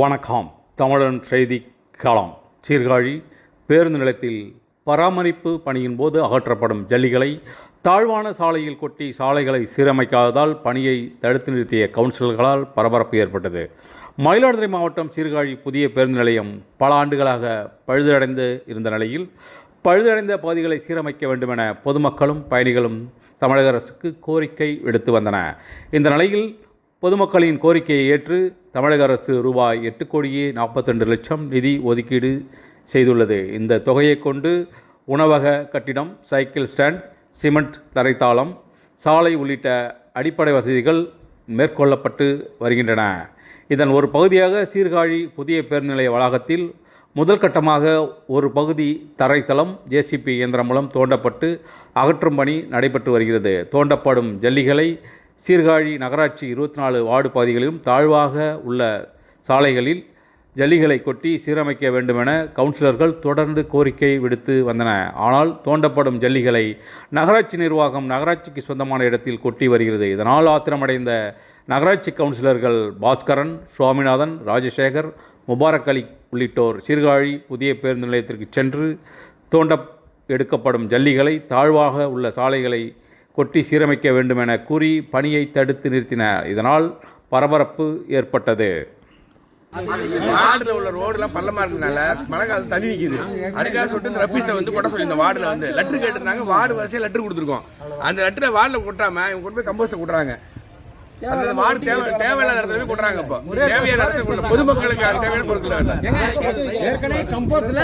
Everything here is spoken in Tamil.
வணக்கம். தமிழன் செய்தி களம். சீர்காழி பேருந்து நிலையத்தில் பராமரிப்பு பணியின் போது அகற்றப்படும் ஜல்லிகளை தாழ்வான சாலையில் கொட்டி சாலைகளை சீரமைக்காததால் பணியை தடுத்து நிறுத்திய கவுன்சிலர்களால் பரபரப்பு ஏற்பட்டது. மயிலாடுதுறை மாவட்டம் சீர்காழி புதிய பேருந்து நிலையம் பல ஆண்டுகளாக பழுதடைந்து இருந்த நிலையில் பழுதடைந்த பகுதிகளை சீரமைக்க வேண்டுமென பொதுமக்களும் பயணிகளும் தமிழக அரசுக்கு கோரிக்கை விடுத்து வந்தன. இந்த நிலையில் பொதுமக்களின் கோரிக்கையை ஏற்று தமிழக அரசு ரூபாய் எட்டு கோடியே நாற்பத்தெண்டு லட்சம் நிதி ஒதுக்கீடு செய்துள்ளது. இந்த தொகையை கொண்டு உணவக கட்டிடம் சைக்கிள் ஸ்டாண்ட் சிமெண்ட் தரைத்தாளம் சாலை உள்ளிட்ட அடிப்படை வசதிகள் மேற்கொள்ளப்பட்டு வருகின்றன. இதன் ஒரு பகுதியாக சீர்காழி புதிய பேருந்து நிலைய வளாகத்தில் முதல் கட்டமாக ஒரு பகுதி தரைத்தளம் ஜேசிபி இயந்திரம் மூலம் தோண்டப்பட்டு அகற்றும் பணி நடைபெற்று வருகிறது. தோண்டப்படும் ஜல்லிகளை சீர்காழி நகராட்சி இருபத்தி நாலு வார்டு பகுதிகளிலும் தாழ்வாக உள்ள சாலைகளில் ஜல்லிகளை கொட்டி சீரமைக்க வேண்டுமென கவுன்சிலர்கள் தொடர்ந்து கோரிக்கை விடுத்து வந்தன. ஆனால் தோண்டப்படும் ஜல்லிகளை நகராட்சி நிர்வாகம் நகராட்சிக்கு சொந்தமான இடத்தில் கொட்டி வருகிறது. இதனால் ஆத்திரமடைந்த நகராட்சி கவுன்சிலர்கள் பாஸ்கரன் சுவாமிநாதன் ராஜசேகர் முபாரக் அலி உள்ளிட்டோர் சீர்காழி புதிய பேருந்து நிலையத்திற்கு சென்று தோண்ட எடுக்கப்படும் ஜல்லிகளை தாழ்வாக உள்ள சாலைகளை கொட்டி சீரமைக்க வேண்டுமென கூறி பணியை தடுத்து நிறுத்தினர். இதனால் பரபரப்பு ஏற்பட்டது. வார்டுல உள்ள ரோடுலாம் பள்ளமா இருக்கனால மழை காலத்துல தண்ணி நிக்குது. அதுக்காக சொல்லிட்டு இந்த ரப்பீஸை வந்து கொட்ட சொல்லி இந்த வார்டுல வந்து லெட்டர் கேட்டிருந்தாங்க. வார்டு வரிசையா லெட்டர் கொடுத்துருக்கோம். அந்த லெட்டரை வார்டுல கொட்டாம இவங்க கொண்டு போய் கம்போஸ்ட கொட்டுறாங்க. அந்த வார்டு தேவை தேவையில்லாத இடத்துல கொட்டுறாங்க இப்போ. தேவையான பொதுமக்களுக்கு தேவையான பொருட்கள் ஏற்கனவே கம்போஸ்ட்ல